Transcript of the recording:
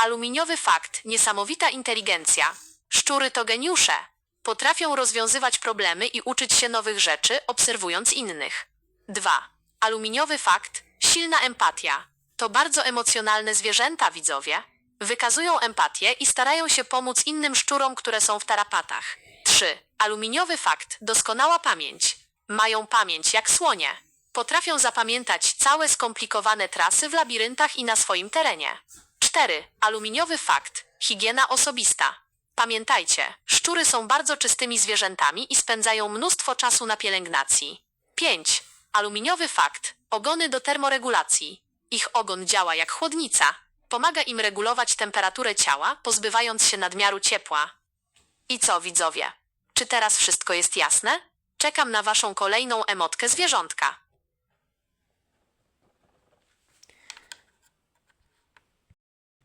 Aluminiowy fakt, niesamowita inteligencja. Szczury to geniusze. Potrafią rozwiązywać problemy i uczyć się nowych rzeczy, obserwując innych. 2. Aluminiowy fakt, silna empatia. To bardzo emocjonalne zwierzęta, widzowie. Wykazują empatię i starają się pomóc innym szczurom, które są w tarapatach. 3. Aluminiowy fakt, doskonała pamięć. Mają pamięć jak słonie. Potrafią zapamiętać całe skomplikowane trasy w labiryntach i na swoim terenie. 4. Aluminiowy fakt, higiena osobista. Pamiętajcie, szczury są bardzo czystymi zwierzętami i spędzają mnóstwo czasu na pielęgnacji. 5. Aluminiowy fakt, ogony do termoregulacji. Ich ogon działa jak chłodnica. Pomaga im regulować temperaturę ciała, pozbywając się nadmiaru ciepła. I co, widzowie? Czy teraz wszystko jest jasne? Czekam na waszą kolejną emotkę zwierzątka.